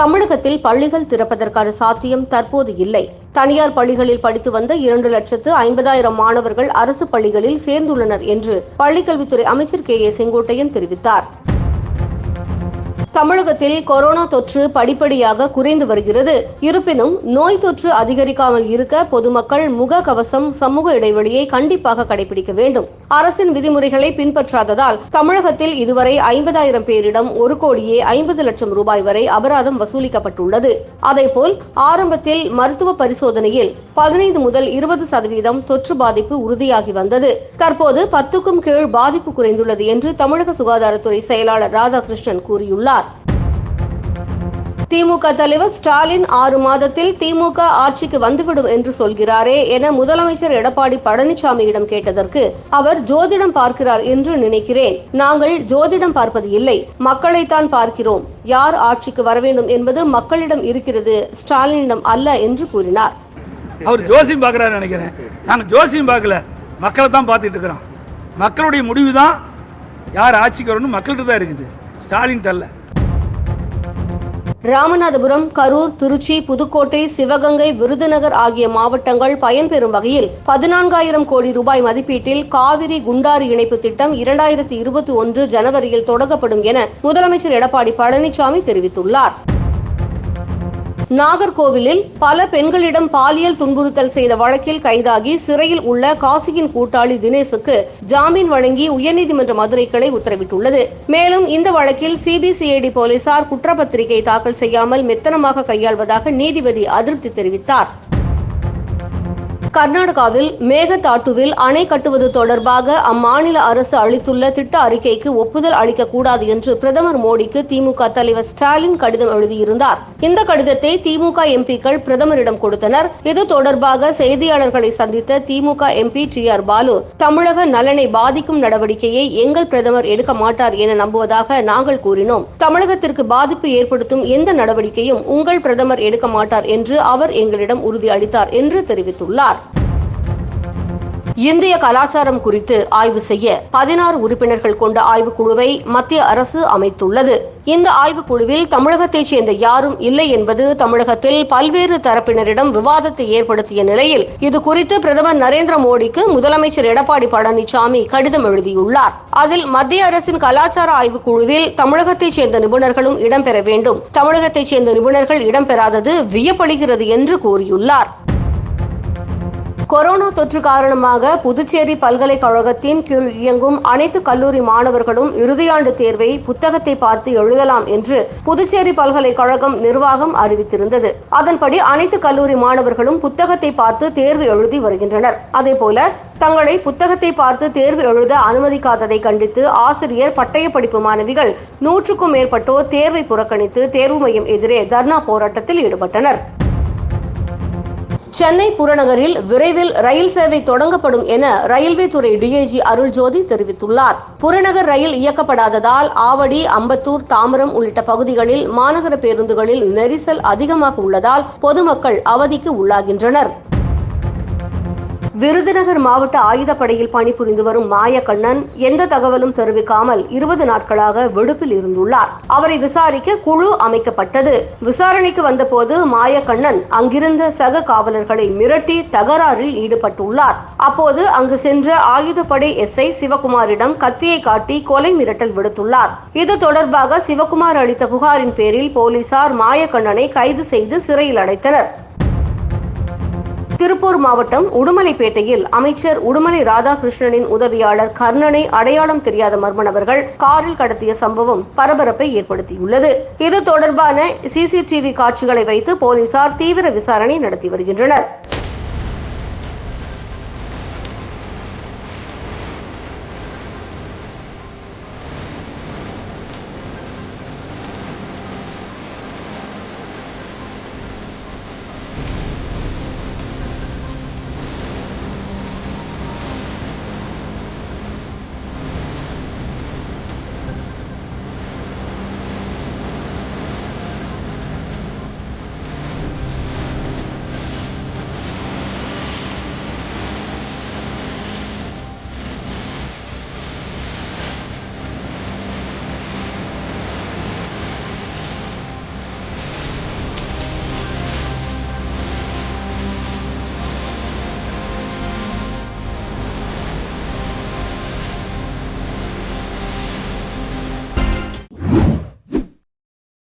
தமிழகத்தில் பள்ளிகள் திறப்பதற்கான சாத்தியம் தற்போது இல்லை. தனியார் பள்ளிகளில் படித்து வந்த இரண்டு லட்சத்து ஐம்பதாயிரம் மாணவர்கள் அரசு பள்ளிகளில் சேர்ந்துள்ளனர் என்று பள்ளிக்கல்வித்துறை அமைச்சர் கே ஏ செங்கோட்டையன் தெரிவித்தார். தமிழகத்தில் கொரோனா தொற்று படிப்படியாக குறைந்து வருகிறது. இருப்பினும் நோய் தொற்று அதிகரிக்காமல் இருக்க பொதுமக்கள் முக கவசம் சமூக இடைவெளியை கண்டிப்பாக கடைபிடிக்க வேண்டும். அரசின் விதிமுறைகளை பின்பற்றாததால் தமிழகத்தில் இதுவரை ஐம்பதாயிரம் பேரிடம் ஒரு கோடியே ஐம்பது லட்சம் ரூபாய் வரை அபராதம் வசூலிக்கப்பட்டுள்ளது. அதேபோல் ஆரம்பத்தில் மருத்துவ பரிசோதனையில் பதினைந்து முதல் இருபது சதவீதம் தொற்று பாதிப்பு உறுதியாகி வந்தது. தற்போது பத்துக்கும் கீழ் பாதிப்பு குறைந்துள்ளது என்று தமிழக சுகாதாரத்துறை செயலாளர் ராதாகிருஷ்ணன் கூறியுள்ளார். திமுக தலைவர் ஸ்டாலின் ஆறு மாதத்தில் திமுக ஆட்சிக்கு வந்துவிடும் என்று சொல்கிறாரே என முதலமைச்சர் எடப்பாடி பழனிசாமியிடம் கேட்டதற்கு அவர் ஜோதிடம் பார்க்கிறார் என்று நினைக்கிறேன். நாங்கள் ஜோதிடம் பார்ப்பது இல்லை. மக்களைத்தான் பார்க்கிறோம். யார் ஆட்சிக்கு வர வேண்டும் என்பது மக்களிடம் இருக்கிறது ஸ்டாலினிடம் அல்ல என்று கூறினார். அவர் ஜோசியம் பார்க்கிறார் நினைக்கிறேன். நாங்கள் ஜோசியம் பார்க்கல. மக்களை தான் பார்த்துட்டு இருக்கிறோம். மக்களுடைய முடிவு தான் யார் ஆட்சிக்கு வரணும் மக்கள்கிட்ட தான் இருக்குது. ஸ்டாலின் அல்ல. ராமநாதபுரம் கரூர் திருச்சி புதுக்கோட்டை சிவகங்கை விருதுநகர் ஆகிய மாவட்டங்கள் பயன்பெறும் வகையில் பதினான்காயிரம் கோடி ரூபாய் மதிப்பீட்டில் காவிரி குண்டாறு இணைப்பு திட்டம் இரண்டாயிரத்தி இருபத்தி ஒன்று ஜனவரியில் தொடங்கப்படும் என முதலமைச்சர் எடப்பாடி பழனிசாமி தெரிவித்துள்ளார். நாகர்கோவிலில் பல பெண்களிடம் பாலியல் துன்புறுத்தல் செய்த வழக்கில் கைதாகி சிறையில் உள்ள காசியின் கூட்டாளி தினேசுக்கு ஜாமீன் வழங்கி உயர்நீதிமன்ற மதுரை கிளை உத்தரவிட்டுள்ளது. மேலும் இந்த வழக்கில் சிபிசிஐடி போலீசார் குற்றப்பத்திரிகை தாக்கல் செய்யாமல் மெத்தனமாக கையாள்வதாக நீதிபதி அதிருப்தி தெரிவித்தார். கர்நாடகாவில் மேகதாட்டுவில் அணை கட்டுவது தொடர்பாக அம்மாநில அரசு அளித்துள்ள திட்ட அறிக்கைக்கு ஒப்புதல் அளிக்கக்கூடாது என்று பிரதமர் மோடிக்கு திமுக தலைவர் ஸ்டாலின் கடிதம் எழுதியிருந்தார். இந்த கடிதத்தை திமுக எம்பிக்கள் பிரதமரிடம் கொடுத்தனர். இது தொடர்பாக செய்தியாளர்களை சந்தித்த DMK MP T R Baalu தமிழக நலனை பாதிக்கும் நடவடிக்கையை எங்கள் பிரதமர் எடுக்க மாட்டார் என நம்புவதாக நாங்கள் கூறினோம். தமிழகத்திற்கு பாதிப்பு ஏற்படுத்தும் எந்த நடவடிக்கையும் உங்கள் பிரதமர் எடுக்க மாட்டார் என்று அவர் எங்களிடம் உறுதியளித்தார் என்று தெரிவித்துள்ளார். இந்திய கலாச்சாரம் குறித்து ஆய்வு செய்ய பதினாறு உறுப்பினர்கள் கொண்ட ஆய்வுக்குழுவை மத்திய அரசு அமைத்துள்ளது. இந்த ஆய்வுக்குழுவில் தமிழகத்தைச் சேர்ந்த யாரும் இல்லை என்பது தமிழகத்தில் பல்வேறு தரப்பினரிடம் விவாதத்தை ஏற்படுத்திய நிலையில் இது குறித்து பிரதமர் நரேந்திர மோடிக்கு முதலமைச்சர் எடப்பாடி பழனிசாமி கடிதம் எழுதியுள்ளார். அதில் மத்திய அரசின் கலாச்சார ஆய்வுக்குழுவில் தமிழகத்தைச் சேர்ந்த நிபுணர்களும் இடம்பெற வேண்டும். தமிழகத்தைச் சேர்ந்த நிபுணர்கள் இடம்பெறாதது வியப்பளிக்கிறது என்று கூறியுள்ளார். கொரோனா தொற்று காரணமாக புதுச்சேரி பல்கலைக்கழகத்தின் கீழ் இயங்கும் அனைத்து கல்லூரி மாணவர்களும் இறுதியாண்டு தேர்வை புத்தகத்தை பார்த்து எழுதலாம் என்று புதுச்சேரி பல்கலைக்கழகம் நிர்வாகம் அறிவித்திருந்தது. அதன்படி அனைத்து கல்லூரி மாணவர்களும் புத்தகத்தை பார்த்து தேர்வு எழுதி வருகின்றனர். அதேபோல தங்களை புத்தகத்தை பார்த்து தேர்வு எழுத அனுமதிக்காததை கண்டித்து ஆசிரியர் பட்டய படிப்பு மாணவிகள் நூற்றுக்கும் மேற்பட்டோர் தேர்வை புறக்கணித்து தேர்வு மையம் எதிரே தர்ணா போராட்டத்தில் ஈடுபட்டனர். சென்னை புறநகரில் விரைவில் ரயில் சேவை தொடங்கப்படும் என ரயில்வே துறை டிஐஜி அருள்ஜோதி தெரிவித்துள்ளார். புறநகர் ரயில் இயக்கப்படாததால் ஆவடி அம்பத்தூர் தாம்பரம் உள்ளிட்ட பகுதிகளில் மாநகர பேருந்துகளில் நெரிசல் அதிகமாக உள்ளதால் பொதுமக்கள் அவதிக்கு உள்ளாகின்றனர். விருதுநகர் மாவட்ட ஆயுதப்படையில் பணிபுரிந்து வரும் மாயக்கண்ணன் எந்த தகவலும் தெரிவிக்காமல் இருபது நாட்களாக விடுப்பில் இருந்துள்ளார். அவரை விசாரிக்க குழு அமைக்கப்பட்டது. விசாரணைக்கு வந்தபோது மாயக்கண்ணன் அங்கிருந்த சக காவலர்களை மிரட்டி தகராறில் ஈடுபட்டுள்ளார். அப்போது அங்கு சென்ற ஆயுதப்படை எஸ்ஐ சிவகுமாரிடம் கத்தியை காட்டி கொலை மிரட்டல் விடுத்துள்ளார். இது தொடர்பாக சிவகுமார் அளித்த புகாரின் பேரில் போலீசார் மாயக்கண்ணனை கைது செய்து சிறையில் அடைத்தனர். திருப்பூர் மாவட்டம் உடுமலைப்பேட்டையில் அமைச்சர் உடுமலை ராதாகிருஷ்ணனின் உதவியாளர் கர்ணனை அடையாளம் தெரியாத மர்ம நபர்கள் காரில் கடத்திய சம்பவம் பரபரப்பை ஏற்படுத்தியுள்ளது. இது தொடர்பான சிசிடிவி காட்சிகளை வைத்து போலீசார் தீவிர விசாரணை நடத்தி வருகின்றனர்.